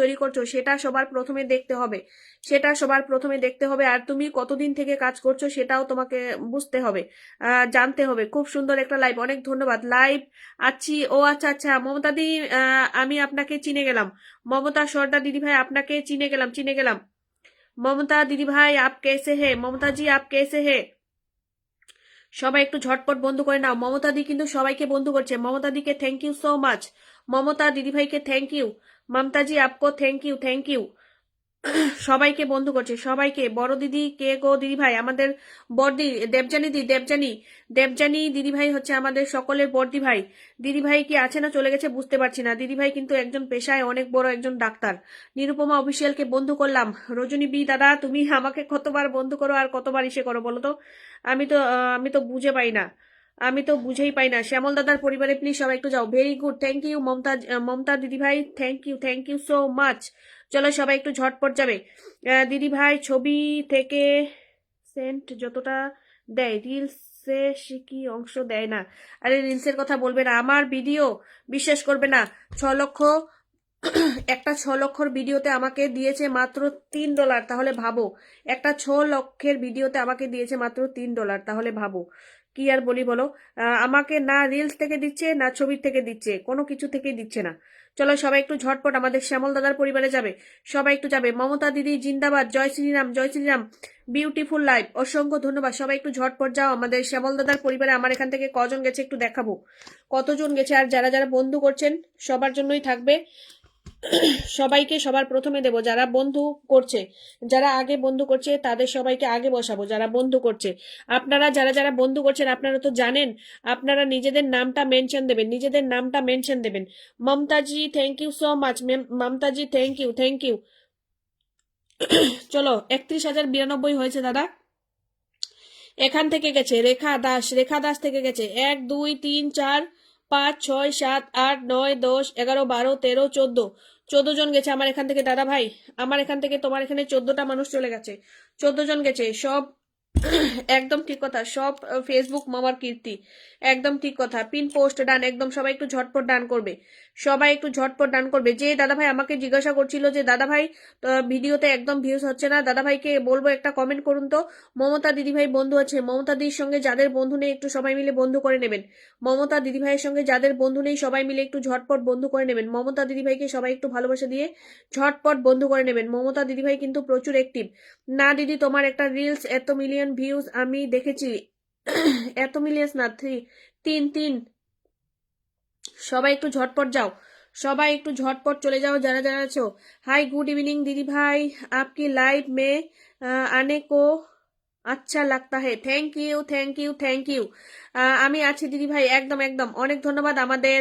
তৈরি করছ, সেটা সবার প্রথমে দেখতে হবে। সেটা সবার প্রথমে দেখতে হবে আর তুমি কতদিন থেকে কাজ করছ সেটাও তোমাকে বুঝতে হবে জানতে হবে। খুব সুন্দর একটা লাইভ অনেক ধন্যবাদ। লাইভ আছি ও আচ্ছা আচ্ছা মমতা দি আমি আপনাকে চিনে গেলাম। মমতা সর্দার দিদি ভাই, আপনাকে চিনে গেলাম চিনে গেলাম। মমতা দিদি ভাই, আপ কেসে হে? মমতা জি আপ কেসে হে? সবাই একটু ঝটপট বন্ধু করে নাও। মমতা দি কিন্তু সবাইকে বন্ধু করছে। মমতা দিকে thank you so much Mamata দিদি ভাইকে থ্যাংক ইউ মমতাজি আপকো থ্যাংক ইউ থ্যাংক ইউ সবাইকে বন্ধু করছে, সবাইকে। বড় দিদি, কে গো দিদি ভাই আমাদের বড়দি দেবজানি দি দেবজানি দেবজানি দিদি ভাই হচ্ছে আমাদের সকলের বড়দি ভাই। দিদি ভাই কি আছে না চলে গেছে বুঝতে পারছি না। দিদি ভাই কিন্তু একজন পেশায় অনেক বড় একজন ডাক্তার। নিরুপমা অফিসিয়ালকে বন্ধু করলাম। রজনী বি, দাদা, তুমি আমাকে কতবার বন্ধু করো আর কতবার ইসে করো বলো তো? আমি তো আমি তো বুঝে পাই না। আমি তো বুঝেই পাই না। শ্যামল দাদার পরিবারে প্লিজ সবাই একটু যাও। Very good thank you Mamata Mamata দিদি ভাই thank you thank you so much চলো সবাই একটু ঝটপট যাবে। আহ, দিদি ভাই ছবি থেকে সেন্ট যতটা দেয় রিলসে সে কি অংশ দেয় না। আরে রিলসের কথা বলবে না। আমার ভিডিও বিশ্বাস করবে না। ছ লক্ষ একটা ছ লক্ষর ভিডিওতে আমাকে দিয়েছে মাত্র তিন ডলার তাহলে ভাবো একটা ছ লক্ষের ভিডিওতে আমাকে দিয়েছে মাত্র তিন ডলার তাহলে ভাবো। কি আর বলি বলো? আমাকে না রিলস থেকে দিচ্ছে, না ছবির থেকে দিচ্ছে, কোনো কিছু থেকেই দিচ্ছে না। চলো সবাই একটু ঝটপট আমাদের শ্যামল দাদার পরিবারে যাবে। সবাই একটু যাবে। মমতা দিদি, জিন্দাবাদ, জয় শ্রীরাম জয় শ্রীরাম। বিউটিফুল লাইফ অসংখ্য ধন্যবাদ। সবাই একটু ঝটপট যাও আমাদের শ্যামল দাদার পরিবারে। আমার এখান থেকে কজন গেছে একটু দেখাবো। কতজন গেছে আর যারা যারা বন্ধু করছেন, সবার জন্যই থাকবে। সবাইকে সবার প্রথমে দেব, যারা বন্ধু করছে, যারা আগে বন্ধু করছে, তাদের সবাইকে আগে বসাবো, যারা বন্ধু করছে। আপনারা যারা যারা বন্ধু করছেন, আপনারা তো জানেন, আপনারা নিজেদের নামটা মেনশন দেবেন, নিজেদের নামটা মেনশন দেবেন। Mamataji thank you so much Mamataji thank you thank you চলো, একত্রিশ হাজার বিরানব্বই হয়েছে দাদা। এখান থেকে গেছে, রেখা দাস রেখা দাস থেকে গেছে। এক, দুই, তিন, চার পাঁচ, ছয়, সাত, আট, নয়, দশ, এগারো, বারো, তেরো, চোদ্দ। চোদ্দ জন গেছে আমার এখান থেকে। দাদা ভাই, আমার এখান থেকে তোমার এখানে চোদ্দটা মানুষ চলে গেছে। চোদ্দ জন গেছে। সব একদম ঠিক কথা। সব ফেসবুক মামার কীর্তি। একদম ঠিক কথা। Pin post, done. একদম সবাই একটু ঝটপট ডান করবে। সবাই একটু ঝটপট ডান করবে। যে দাদা ভাই আমাকে জিজ্ঞাসা করছিল যে দাদা ভাই ভিডিওতে একদম ভিউজ হচ্ছে না। দাদা ভাইকে বলব একটা কমেন্ট করুন তো। মমতা দিদি ভাই বন্ধু আছে। মমতা দিদির সঙ্গে যাদের বন্ধু নেই একটু সবাই মিলে বন্ধু করে নেবেন। মমতা দিদি ভাইয়ের সঙ্গে যাদের বন্ধু নেই সবাই মিলে একটু ঝটপট বন্ধু করে নেবেন। মমতা দিদি ভাইকে সবাই একটু ভালোবাসা দিয়ে ঝটপট বন্ধু করে নেবেন। মমতা দিদি ভাই কিন্তু প্রচুর অ্যাক্টিভ না, দিদি, তোমার একটা রিলস এত মিলিয়ন ভিউজ আমি দেখেছি। এত মিলিয়ন না থ্রি তিন তিন সবাই একটু ঝটপট যাও। সবাই একটু ঝটপট চলে যাও যারা যারা আছো। হাই গুড ইভিনিং দিদি ভাই। আপকি লাইভ মে আনে কো আচ্ছা লাগতা হে। Thank you thank you thank you আমি আছি দিদি ভাই, একদম একদম। অনেক ধন্যবাদ আমাদের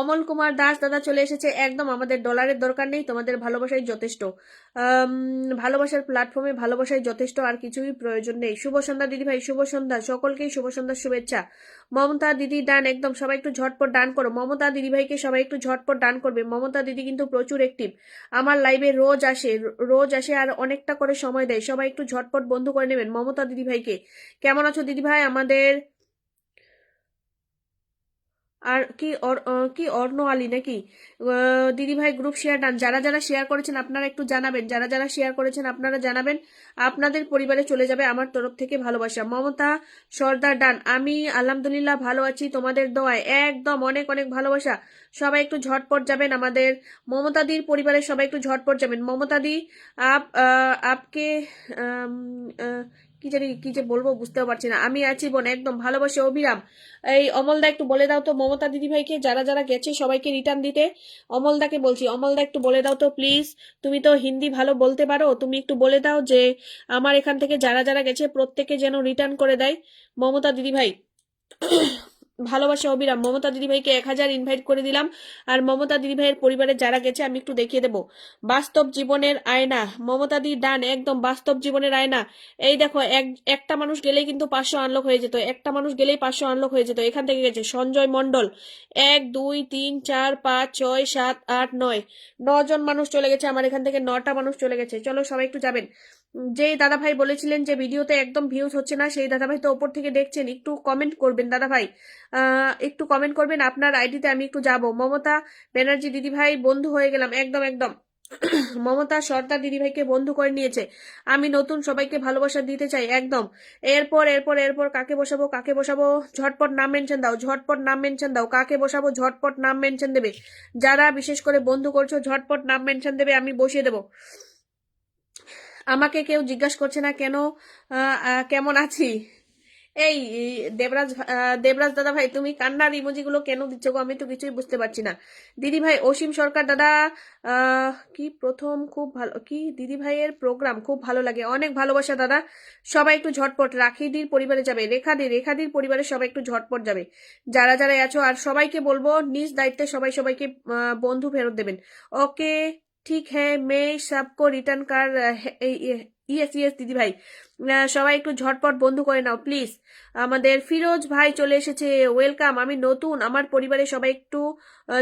অমল কুমার দাস। দাদা চলে এসেছে, একদম আমাদের ডলারের দরকার নেই, তোমাদের ভালোবাসাই যথেষ্ট। ভালোবাসার প্ল্যাটফর্মে ভালোবাসাই যথেষ্ট, আর কিছুই প্রয়োজন নেই। শুভ সন্ধ্যা দিদি ভাই, শুভ সন্ধ্যা। সকলকেই শুভ সন্ধ্যার শুভেচ্ছা। মমতা দিদি ডান, একদম, সবাই একটু ঝটপট ডান করো। মমতা দিদি ভাইকে সবাই একটু ঝটপট ডান করবে। মমতা দিদি কিন্তু প্রচুর অ্যাক্টিভ আমার লাইভে রোজ আসে রোজ আসে আর অনেকটা করে সময় দেয়। সবাই একটু ঝটপট বন্ধ করে নেবেন মমতা দিদি ভাইকে। কেমন আছো দিদি ভাই? আমাদের আর কি কি অর্ণ আলী নাকি? আহ, দিদি ভাই গ্রুপ শেয়ার ডান যারা যারা শেয়ার করেছেন আপনারা একটু জানাবেন। যারা যারা শেয়ার করেছেন আপনারা জানাবেন। আপনাদের পরিবারে চলে যাবে আমার তরফ থেকে ভালোবাসা। মমতা সর্দার ডান আমি আলহামদুলিল্লাহ ভালো আছি। তোমাদের দোয়ায় একদম অনেক অনেক ভালোবাসা। সবাই একটু ঝটপট যাবেন আমাদের মমতাদির পরিবারের সবাই একটু ঝটপট যাবেন। মমতাদি আপ আপকে কি জানি কি যে বলব বুঝতেও পারছি না। আমি আছি বোন, একদম ভালোবাসে অবিরাম এই অমলদা একটু বলে দাও তো মমতা দিদি ভাইকে যারা যারা গেছে সবাইকে রিটার্ন দিতে। অমলদাকে বলছি, অমলদা একটু বলে দাও তো প্লিজ তুমি তো হিন্দি ভালো বলতে পারো, তুমি একটু বলে দাও যে আমার এখান থেকে যারা যারা গেছে প্রত্যেকে যেন রিটার্ন করে দেয় মমতা দিদি ভাই ভালোবাসা অবিরাম। মমতা দিদিভাইকে এক হাজার ইনভাইট করে দিলাম। আর মমতা দিদিভাইয়ের পরিবারে যারা গেছে, আমি একটু দেখিয়ে দেবো। বাস্তব জীবনের আয়না। মমতা দি ডান, একদম বাস্তব জীবনের আয়না। এই দেখো, এক, একটা মানুষ গেলেই কিন্তু পাঁচশো আনলক হয়ে যেত। একটা মানুষ গেলেই পাঁচশো আনলক হয়ে যেত। এখান থেকে গেছে সঞ্জয় মণ্ডল। এক, দুই, তিন, চার, পাঁচ, ছয়, সাত, আট, নয়। নজন মানুষ চলে গেছে আমার এখান থেকে, নটা মানুষ চলে গেছে। চলো সবাই একটু যাবেন। যেই দাদাভাই বলেছিলেন যে ভিডিওতে একদম ভিউজ হচ্ছে না, সেই দাদাভাই তো ওপর থেকে দেখছেন, একটু কমেন্ট করবেন দাদাভাই। একটু কমেন্ট করবেন। আপনার আইডিতে আমি একটু যাব। মমতা ব্যানার্জি দিদিভাই, বন্ধু হয়ে গেলাম। একদম একদম। মমতা সর্দার দিদিভাইকে বন্ধু করে নিয়েছে। আমি নতুন সবাইকে ভালোবাসা দিতে চাই, একদম। এরপর এরপর এরপর কাকে বসাবো কাকে বসাবো? ঝটপট নাম মেনশন দাও, ঝটপট নাম মেনশন দাও। কাকে বসাবো? ঝটপট নাম মেনশন দেবে। যারা বিশেষ করে বন্ধু করছ, ঝটপট নাম মেনশন দেবে, আমি বসিয়ে দেবো। আমাকে কেউ জিজ্ঞাসা করছে না কেন? কেমন আছি? এই, দেবরাজ দেবরাজ দাদা ভাই, তুমি কান্নার ইমোজিগুলো কেন দিচ্ছ গো? আমি তো কিছুই বুঝতে পারছি না। দিদি ভাই, অসীম সরকার দাদা কি প্রথম খুব ভালো, কি দিদি ভাইয়ের প্রোগ্রাম খুব ভালো লাগে। অনেক ভালোবাসা দাদা। সবাই একটু ঝটপট, রাখিদির পরিবারে যাবে। রেখাদি, রেখাদির পরিবারে সবাই একটু ঝটপট যাবে। যারা যারা আছো, আর সবাইকে বলব, নিজ দায়িত্বে সবাই সবাইকে বন্ধু ফেরত দেবেন। ওকে, ঠিক হ্যাঁ মে, সবকো রিটার্ন কার ইয়েস ইয়েস দিদি ভাই। সবাই একটু ঝটপট বন্ধু করে নাও প্লিজ আমাদের ফিরোজ ভাই চলে এসেছে। ওয়েলকাম আমি নতুন। আমার পরিবারে সবাই একটু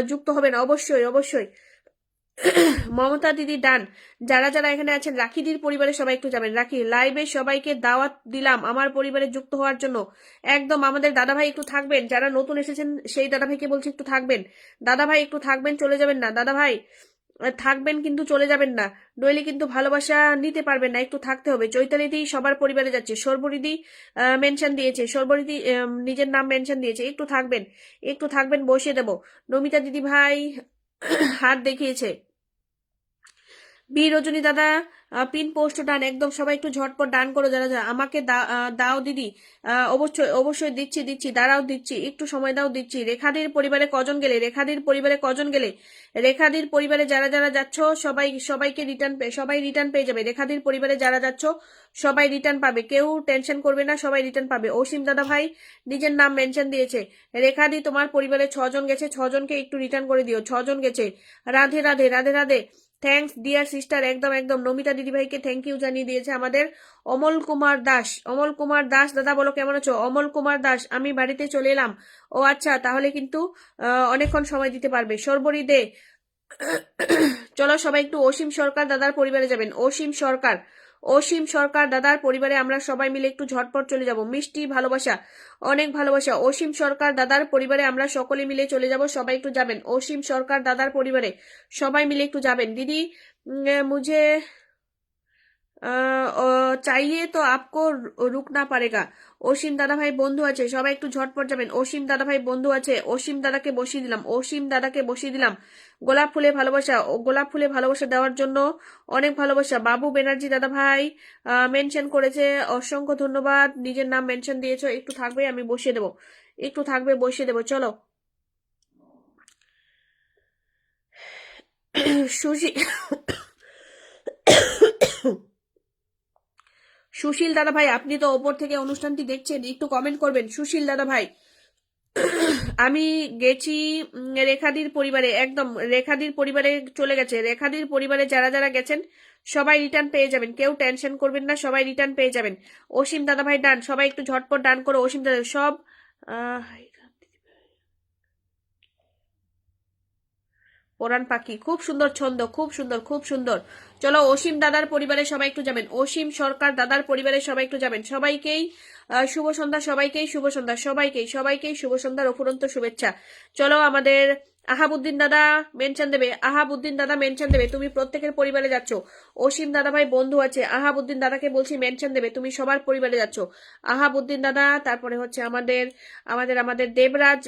যুক্ত হবেন অবশ্যই অবশ্যই। মমতা দিদি ডান। যারা যারা এখানে আছেন রাখিদির পরিবারে সবাই একটু যাবেন। রাখি লাইভে সবাইকে দাওয়াত দিলাম আমার পরিবারে যুক্ত হওয়ার জন্য। একদম আমাদের দাদাভাই একটু থাকবেন। যারা নতুন এসেছেন সেই দাদাভাইকে বলছি একটু থাকবেন। দাদাভাই একটু থাকবেন চলে যাবেন না। দাদাভাই আহ, থাকবেন কিন্তু চলে যাবেন না। নইলে কিন্তু ভালোবাসা নিতে পারবেন না, একটু থাকতে হবে। চৈতালিদি সবার পরিবারে যাচ্ছে। সর্বরিদি মেনশন দিয়েছে। সর্বরিদি নিজের নাম মেনশন দিয়েছে। একটু থাকবেন একটু থাকবেন, বসিয়ে দেব। নমিতা দিদি ভাই হাত দেখিয়েছে। বি রজনী দাদা পিন পোস্ট ডান, একদম সবাই একটু ঝটপট ডান করো যারা যারা আমাকে দাও দিদি অবশ্যই অবশ্যই দিচ্ছি দিচ্ছি, দাঁড়াও দিচ্ছি, একটু সময় দাও দিচ্ছি, রেখাদির পরিবারে কজন গেলে, রেখাদির পরিবারে কজন গেলে, রেখাদির পরিবারে যারা যারা যাচ্ছ, সবাই, সবাইকে রিটার্ন সবাই রিটার্ন পেয়ে যাবে, রেখাদির পরিবারে যারা যাচ্ছ, সবাই রিটার্ন পাবে, কেউ টেনশন করবে না, সবাই রিটার্ন পাবে। অসীম দাদা ভাই নিজের নাম মেনশন দিয়েছে, রেখাদি তোমার পরিবারে ছজন গেছে, ছজনকে একটু রিটার্ন করে দিও, ছজন গেছে, Radhe Radhe Radhe Radhe thanks dear sister একদম একদম। নমিতা দিদিভাইকে থ্যাংক ইউ জানিয়ে দিয়েছে আমাদের। অমল কুমার দাস। অমল কুমার দাস, দাদা বলো কেমন আছো? অমল কুমার দাস, আমি বাড়িতে চলে এলাম। ও আচ্ছা তাহলে কিন্তু অনেকক্ষণ সময় দিতে পারবে। সর্বরী দে। চলো সবাই একটু অসীম সরকার দাদার পরিবারে যাবেন। অসীম সরকার। অসীম সরকার, দাদার পরিবারে আমরা সবাই মিলে একটু ঝটপট চলে যাব। মিষ্টি, ভালোবাসা, অনেক ভালোবাসা। অসীম সরকার, দাদার পরিবারে আমরা সকলে মিলে চলে যাব, সবাই একটু যাবেন। অসীম সরকার, দাদার পরিবারে সবাই মিলে একটু যাবেন। দিদি মুঝে চাইয়ে তো আপকো রুকনা পারেগা। অসীম দাদা ভাই বন্ধু আছে, সবাই একটু ঝটপট যাবেন। অসীম দাদা ভাই বন্ধু আছে, অসীম দাদাকে বসিয়ে দিলাম, অসীম দাদাকে বসিয়ে দিলাম। গোলাপ ফুলে ভালোবাসা গোলাপ ফুলে ভালোবাসা দেওয়ার জন্য অনেক ভালোবাসা। বাবু ব্যানার্জি দাদা ভাই মেনশন করেছে, অসংখ্য ধন্যবাদ। নিজের নাম মেনশন দিয়েছ, একটু থাকবে, আমি বসিয়ে দেবো। একটু থাকবে, বসিয়ে দেবো, চলো। সুশি সুশীল দাদা ভাই আপনি তো ওপর থেকে অনুষ্ঠানটি দেখছেন, একটু কমেন্ট করবেন। সুশীল দাদা ভাই আমি গেছি রেখাদির পরিবারে, একদম রেখাদির পরিবারে চলে গেছে। রেখাদির পরিবারে যারা যারা গেছেন, সবাই রিটার্ন পেয়ে যাবেন। কেউ টেনশন করবেন না, সবাই রিটার্ন পেয়ে যাবেন। অসীম দাদা ভাই ডান, সবাই একটু ঝটপট ডান করো অসীম দাদা, সব ওরান পাখি। খুব সুন্দর ছন্দ, খুব সুন্দর খুব সুন্দর। চলো, অসীম দাদার পরিবারে সবাই একটু যাবেন। অসীম সরকার দাদার পরিবারে সবাই একটু যাবেন। সবাইকেই শুভ সন্ধ্যা, সবাইকেই শুভ সন্ধ্যা, সবাইকেই সবাইকেই শুভ সন্ধ্যার অফুরন্ত শুভেচ্ছা। চলো, আমাদের আহাবুদ্দিন দাদা মেনশন দেবে। আহাবুদ্দিন দাদা মেনশন দেবে। তুমি প্রত্যেকের পরিবারে যাচ্ছ। অসীম দাদা ভাই বন্ধু আছে। আহাবুদ্দিন দাদাকে বলছি মেনশন দেবে। তুমি সবার পরিবারে যাচ্ছ। আহাবুদ্দিন দাদা, তারপরে হচ্ছে আমাদের আমাদের আমাদের দেবরাজ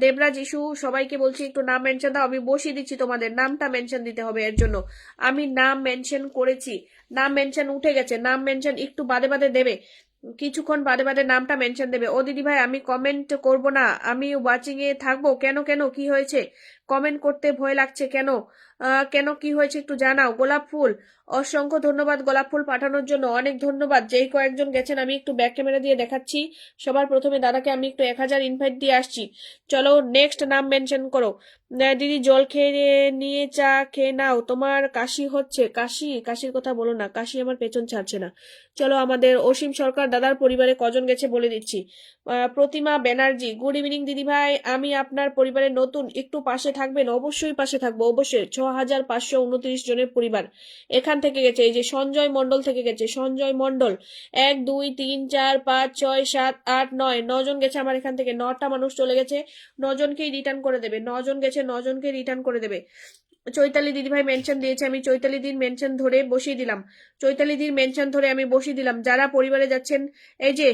দেবরাজ ইস্যু সবাইকে বলছি একটু নাম মেনশন দাও। আমি বসিয়ে দিচ্ছি তোমাদের। নামটা মেনশন দিতে হবে এর জন্য। আমি নাম মেনশন করেছি। নাম মেনশন উঠে গেছে। নাম মেনশন একটু বাদে বাদে দেবে। কিছুক্ষণ বাদে বাদে নামটা মেনশন দেবে। ও দিদি ভাই আমি কমেন্ট করব না। আমি ওয়াচিং এ থাকব। কেন কেন? কি হয়েছে? কমেন্ট করতে ভয় লাগছে কেন? কেন কি হয়েছে একটু জানাও। গোলাপ ফুল, অসংখ্য ধন্যবাদ গোলাপ ফুল পাঠানোর জন্য। অনেক ধন্যবাদ। যেই কয়েকজন গেছেন, আমি একটু ব্যাক ক্যামেরা দিয়ে দেখাচ্ছি। সবার প্রথমে দাদাকে আমি একটু এক হাজার ইনভাইট দিয়ে আসছি। চলো নেক্সট নাম মেনশন করো। দিদি, জল খেয়ে নিয়ে চা খেয়ে নাও। তোমার কাশি হচ্ছে। কাশি? কাশির কথা বলো না। কাশি আমার পেছন ছাড়ছে না। চলো, আমাদের অসীম সরকার দাদার পরিবারে কজন গেছে বলে দিচ্ছি। প্রতিমা ব্যানার্জি গুড ইভিনিং দিদি ভাই আমি আপনার পরিবারে নতুন, একটু পাশে থাকবেন, অবশ্যই পাশে থাকব। অবশ্যই ছ হাজার পাঁচশো উনত্রিশ জনের পরিবার। এখান থেকে গেছে, এই যে সঞ্জয় মন্ডল থেকে গেছে। সঞ্জয় মন্ডল এক, দুই, তিন, চার, পাঁচ, ছয়, সাত, আট, নয়, নজন গেছে আমার এখান থেকে। নটা মানুষ চলে গেছে, নজনকেই রিটার্ন করে দেবে। নজন গেছে নজনকে রিটার্ন করে দেবে। চৈতালি দিদিভাই মেনশন দিয়েছে, আমি চৈতালি দিন মেনশন ধরে বসিয়ে দিলাম। চৈতালি দিন মেনশন ধরে আমি বসিয়ে দিলাম। যারা পরিবারে যাচ্ছেন, এই যে